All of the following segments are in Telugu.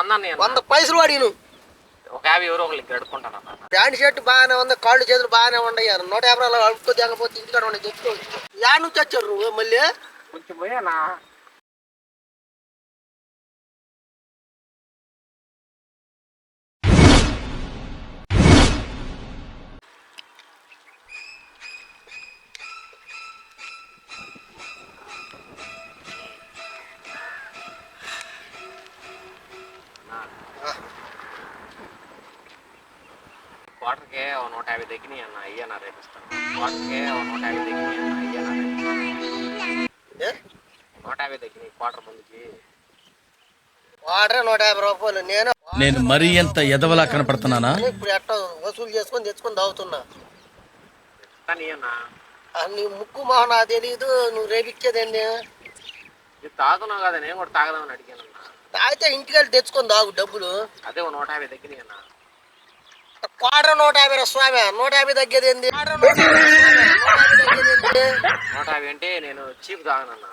వంద అన్నయ్య అన్న. వంద పైసలు అడిగిను ఒక యాభై ఎవరో ఒకరికి ఇక్కడ అడుక్కుంటాను అన్న. ప్యాంట్ షర్ట్ బాగానే ఉంది కాళ్ళు చేతులు బాగానే ఉన్నాయి నూట యాభై అడుక్కో దిగపోతే ఇంటికాడ ఉన్నాయి తెచ్చుకోవచ్చు యా నుంచి వచ్చారు మళ్ళీ? కొంచెం పోయానా క్వార్టర్కే ఓ నూట యాభై తగ్గినాయి అన్న అయ్యా రేపిస్తాను క్వార్టర్కే ఓ నూట యాభై తగ్గినాయి అన్న అయ్యా ఏ? నూట యాభై తగ్గినాయి క్వార్టర్ ముందుకి. వాడరే నూట యాభై రూపాయలు. నేను నేను మరీ ఎంత ఎదవలా కనపడుతున్నానా? ఇప్పుడు ఎట్ట వసూలు చేసుకొని తెచ్చుకొని తాగుతున్నా. కానీ అన్న నీ. ముక్కు మొహం నాకు తెలియదు నువ్వు రేపిచ్చేదండి ఇది తాగుతున్నావు కదా నేను కూడా తాగదామని అడిగాను అన్న తాగితే ఇంటికి వెళ్ళి తెచ్చుకొని తాగు డబ్బులు. అదే ఓ నూట యాభై తగ్గినాయి అన్న. క్వార్టర్ నూట యాభై రా స్వామి. నూట యాభై తగ్గేది ఏంది? క్వార్టర్ నూట యాభై అంటే నేను చీప్ తాగనన్న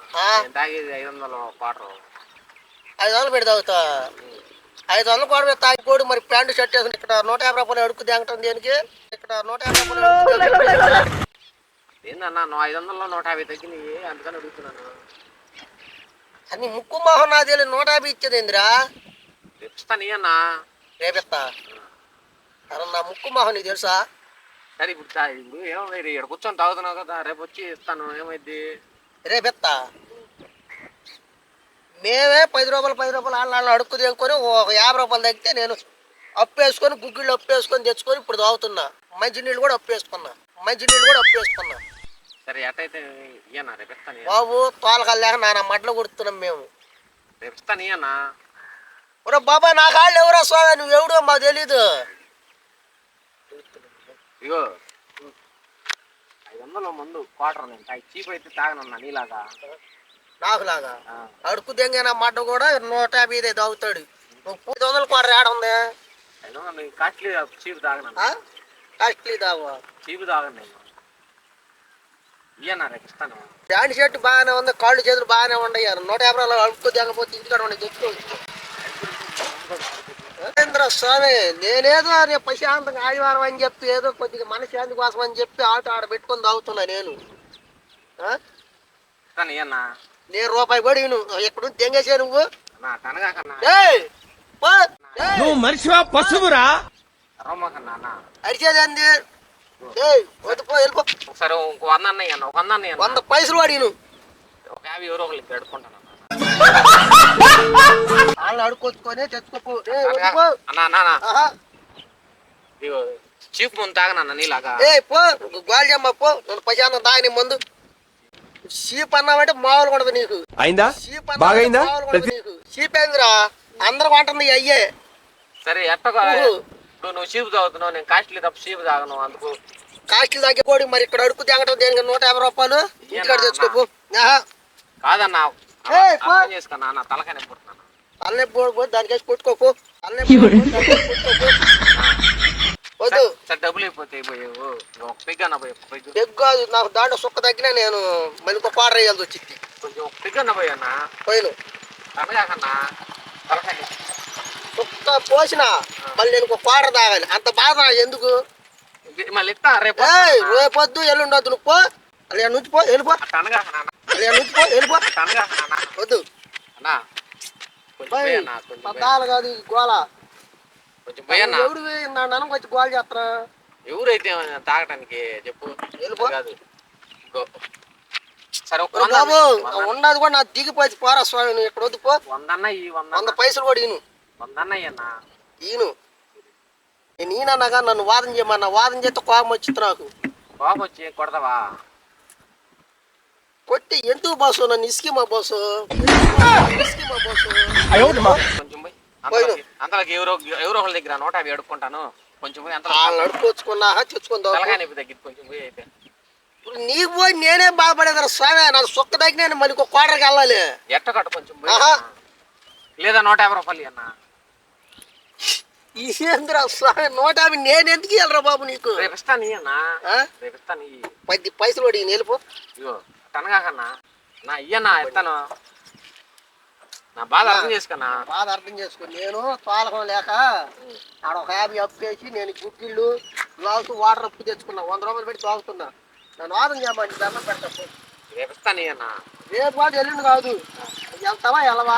తాగేది ఐదు వందల క్వార్టర్ ఐదు వందలు పెట్టి తాగుతా. ఐదు వందలు కూడా పెట్టి తాగిపోడు మరి ప్యాంటు షర్ట్ వేసుకుని ఇక్కడ నూట యాభై రూపాయలు అడుక్కు దిగటం దేనికి? ఇక్కడ నూట యాభై రూపాయలు. ఏందన్నా నువ్వు ఐదు వందల్లో నూట యాభై తగ్గినాయి అందుకని అడుగుతున్నాను. అని ముక్కు మొహం నాకు తెలియదు నూట యాభై ఇచ్చేది ఏందిరా? తెప్పిస్తాను నీ అన్న. రేపిస్తా అరే నా ముక్కు మొహం నీకు తెలుసా? సరే ఇప్పుడు తా- ఇప్పుడు ఏమో మీరు ఇక్కడ కూర్చొని తాగుతున్నావు కదా రేపు వచ్చి ఇస్తాను ఏమైంది? రేపిస్తా మేమే పది రూపాయలు పది రూపాయలు వాళ్ళు అడుక్కు తెంకొని ఒక యాభై రూపాయలు తగ్గితే నేను అప్పు వేసుకొని గుగ్గిళ్ళు అప్పు వేసుకొని తెచ్చుకొని ఇప్పుడు తాగుతున్నా. మంచినీళ్ళు కూడా అప్పు వేసుకున్నా మంచినీళ్ళు కూడా అప్పు వేసుకున్నా సరే ఎట్టయితే ఇయ్యన్నా రేపు ఇస్తాను. బాబు తోలకాలు లేక నాన్న మడ్లు కుడుతున్నాం మేము. రేపు ఇస్తాను ఇయ్యన్నా ఒరే బాబాయ్ నా కాళ్ళు ఎవరా స్వామి? నువ్వు ఎవడో మాకు తెలీదు. ఇగో. ఐదు వందల ముందు క్వార్టర్ నేను తాగి చీప్ అయితే తాగనన్నా నీలాగా. నాకులాగా? ఆ, అడుక్కు దెంగిన మడ్డ కూడా నూట యాభై ఐదు తాగుతాడు ఐదు వందలు కూడా ఏడ ఉంది? ఐదు వందలు కాస్ట్లీ చీప్ తాగనన్నా. కాస్ట్లీ తాగు చీప్ తాగను నేను ప్యాంట్ షర్ట్ బాగానే ఉంది కాళ్ళు చేతులు బాగానే ఉన్నాయి. నూట యాభై అడుక్కు దిగపోతే ఇంటికాడ ఉన్నాయి తెచ్చుకోవచ్చు నరేంద్ర స్వామి నేనేదో రేపు ప్రశాంతంగా ఆదివారం అని చెప్పి ఏదో కొద్దిగా మనశ్శాంతి కోసం అని చెప్పి ఆటో ఆడ పెట్టుకొని తాగుతున్నా నేను. ఆ? నేను రూపాయి పడి నువ్వు ఎక్కడ తెంగేసే నువ్వు? నా తనగా కన్నా. ఏయ్! పో! ఏయ్! నువ్వు మనిషివా పశువురా? రమ్మ కన్నా అన్న. అరిచేది అంది ఏయ్! వద్దు పో వెళ్ళిపో. ఒకసారి ఒక వంద అన్నయ్య అన్న ఒక వంద అన్నయ్య అన్న. వంద పైసలు వాడి నువ్వు ఒక యాభై ఎవరో ఒకరికి అడుక్కుంటాను అన్న. వాళ్ళని అడుక్కొచ్చుకొని తెచ్చుకోపో చీప్ ముందు తాగనన్న నీలాగా. ఏయ్ పో. గోల్జమ్మ పో. నేను తాగని ముందు. షీప్ అన్నావంటే మామూలుగా ఉండదు నీకు. అయిందా? షీప్ బాగైందా? షీప్ ఏందిరా అందరూ కొంటుంది అయ్యే. సరే ఎట్టగా. ఇప్పుడు నువ్వు చీప్ తాగుతున్నావు నేను కాస్ట్లీ తప్ప చీప్ తాగను అందుకు. కాస్ట్లు తగ్గిపోడి మరి ఇక్కడ అడుక్కు తెగటం దేనికి? నూట యాభై రూపాయలు. ఇంటికాడ తెచ్చుకోపో. కాదన్నా చేసుకున్నా తలకాయ పుడుతున్నాను అల్లే పోడు దానికి వేసి కొట్టుకోపో అల్లే పోడు, దానికి వేసి కొట్టుకోపో వద్దు. సరే డబ్బులు అయిపోతాయి పోయేవు ఒక పిగ్ అన్న పోయి ఒక పిగ్. ఎగ్ కాదు నాకు దాంట్లో సుక్క తగ్గినా నేను మళ్ళీ ఇంకో క్వార్టర్ వేయాల్సి వచ్చింది. కొంచెం ఒక పిగ్ అన్న పోయి అన్న. పోయిను. అనగాకన్నా తలకాయ సుక్క పోసిన మళ్ళీ నేను ఇంకో క్వార్టర్ తాగాలి. అంత బాధ ఎందుకు? మళ్ళీ రేపు రేపొద్దు ఎల్లుండొద్దు నువ్వు పో. అలా నుంచి పో వెళ్ళిపో అనగాకన్నా వద్దు. అన్నా. పద్దాలు కాదు గోల. కొంచెం పోయి అన్న ఎవడు నా నన్ను వచ్చి గోల చేస్తారా? ఎవరైతే తాగటానికి చెప్పు. కాదు. బాబు వంద- ఉన్నది కూడా నా దిగిపోయి పోరా స్వామి నువ్వు ఇక్కడ వద్దు పో. వంద అన్న ఈ వంద. పైసలు కూడా ఈను. వంద అన్న. ఇయ్యన్న ఈను. నేను ఈయనగా నన్ను వాదన చేయమన్నా వాదన చేస్తే కోపం వచ్చింది నాకు. బాబు వచ్చి కొడతావా? కొట్టి ఎందుకు బాసు నన్ను ఇసుకి మా బాసు? ఇసుకి మా బాసు. కొంచెం పోయి. అంతలోకి అంతలోకి ఎవరో ఎవరో ఒకళ్ళ దగ్గర నూట యాభై అడుక్కుంటాను. కొంచెం పోయి అంతలో వాళ్ళని అడుక్కొచ్చుకున్నా తెచ్చుకుందాం తలకాయ నొప్పి తగ్గింది. కొంచెం పోయి అయితే. ఇప్పుడు నీకు పోయి నేనేం బాధపడేదారు స్వామి నాకు సొక్క తగ్గి నేను మళ్ళీ ఇంకో క్వార్టర్కి వెళ్ళాలి. ఎట్ట కట్ట కొంచెం పోయి. ఆహా. అన్న. లేదా నూట యాభై రూపాయలు అన్న ఈ ఏంద్రా స్వామి నూట యాభై నేను ఎందుకు వెళ్ళరా బాబు నీకు? రేపు ఇస్తాను అన్న ఆ? రేపు ఇస్తాను పది పైసలు పడి వెళ్ళిపో ఇగో. టనగాకన్నా నా ఇయ్యన్నా ఇస్తాను నా బాధ అర్థం చేసుకున్నా. బాధ అర్థం చేసుకో. నేను తోలకం లేక ఆడ ఒక యాభై అప్పు చేసి నేను గుగ్గిళ్ళు గ్లౌస్ వాటర్ అప్పు తెచ్చుకున్నా. వంద రూపాయలు పెట్టి తాగుతున్నా నన్ను వాదన చేయమని దండం పెడతా పో. రేపు ఇస్తాను అన్న రేపు వాడు ఎల్లుండి కాదు. వెళ్తావా వెళ్ళవా?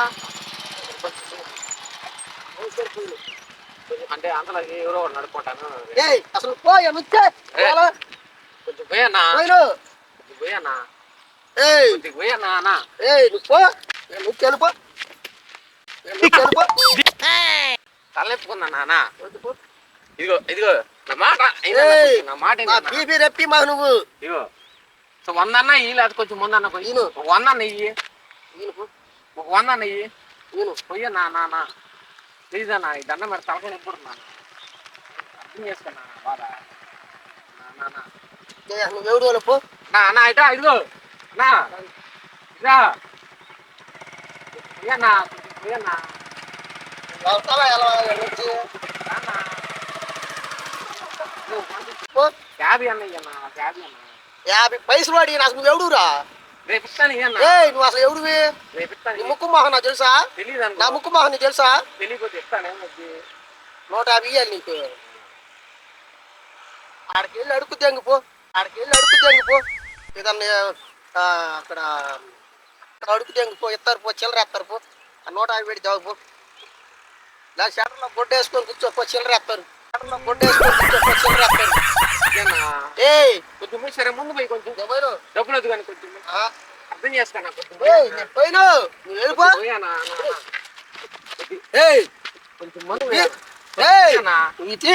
అంటే అందులో ఎవరో నడుపుకుంటాను. అసలు పో ఎనుచ్చే కొంచెం పోయన్నా పోయిను నువ్వు తలెప్పుకుందా నాన్న ఇదిగో ఇదిగో. నా మాట నా మాట నా? బీపీ రెప్పి మా నువ్వు. ఇదిగో. సో వంద అన్న ఇయ్యి లేదా కొంచెం ముందు అన్న కొంచెం. ఒక వంద అన్న ఇయ్యి ఒక వంద అన్న ఇయ్యి. ఈయన. పోయ్యా నా నా ప్లీజ్ అన్న ఈ దండం మీద తలకాయ నింపుడున్నాను అర్థం చేసుకున్నా బాధ నా, నా, నా. నువ్వు ఎవడు పో. నా అన్న ఇటా ఇదిగో. నా ఇదా పోయన్నా పోయన్నా అన్న ఇయ్యన్నా అన్న. యాభై పైసలు వాడి అసలు నువ్వు ఎవడురా? రేపు ఇస్తాను ఇయ్యన్నా ఏయ్ నువ్వు అసలు ఎవడువి? రేపు ఇస్తాను. నీ ముక్కు మొహం నాకు తెలుసా తెలియదు నా ముక్కు మొహం నీకు తెలుసా? తెలియకపోతే ఇస్తానే నూట యాభై ఇవ్వాలి నీకు. ఆడికి వెళ్ళి అడుగు తెంగు పో. ఆడికి వెళ్ళి అడుగు తెంగు పో. ఏదన్నా అక్కడ అడుగు తెంగు పో ఇస్తారు పో చిల్లర ఎత్తారు పో. ఆ నూట యాభై పెట్టి దాగు పో. లేదా షటర్లో బొడ్డు వేసుకొని కూర్చోపో చిల్లర ఎత్తారు. షటర్లో బొడ్డు వేసుకొని కూర్చోపో చిల్లర ఎత్తారు. ఇయ్యన్నా ఏయ్ కొంచెం పోయి సరే ముందు పోయి కొంచెం. ఎవరు? డబ్బులు వద్దు కానీ కొంచెం. అర్థం నేను పోయినా? నువ్వు వెళ్ళిపో ఏయ్. కొంచెం ముందు ఏయ్ ఇచ్చి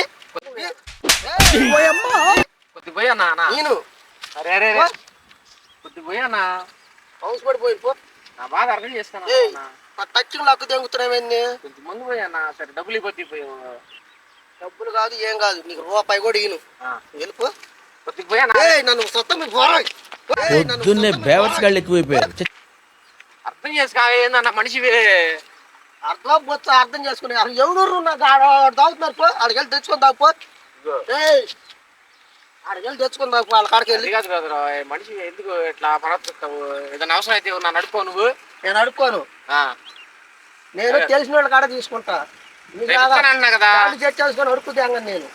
పోయమ్మా. కొద్ది పోయానా అన్న నేను. అరే అరే కొద్ది పోయానా. హౌస్ పడిపోయి పో. నా బాధ అర్థం చేసుకున్నా ఏయ్ అన్న. నా టచ్చింగ్ లాక్కు తెంగుతున్నావేంది కొంచెం ముందు పోయానా సరే డబ్బులు ఇవ్వద్దు పోయావు డబ్బులు కాదు ఏం కాదు నీకు రూపాయి కూడా ఇను వెళ్ళిపో. కొద్దిగా పోయానా. ఏయ్ నన్ను సొంతం మీద పోరా. ఏయ్, నన్ను పొద్దున్నే బేవర్స్. గాళ్ళు ఎక్కువైపోయారు. అర్థం చేసుకో ఏందన్న మనిషివి. అర్థం పోతే అర్థం చేసుకుని ఎవరు తాగుతున్నారు పో. వెళ్ళి తెచ్చుకొని తాగుపో వెళ్ళి కాడికి వెళ్ళి. కాదు కదరా మనిషి ఎందుకు ఇట్లా ప్రవర్తిస్తావు ఏదైనా అవసరం అయితే నన్ను అడుక్కో నువ్వు. నేను అడుక్కోను ఆ. నేను తెలిసిన వాళ్ళ కాడ తీసుకుంటా. కదా. నేను.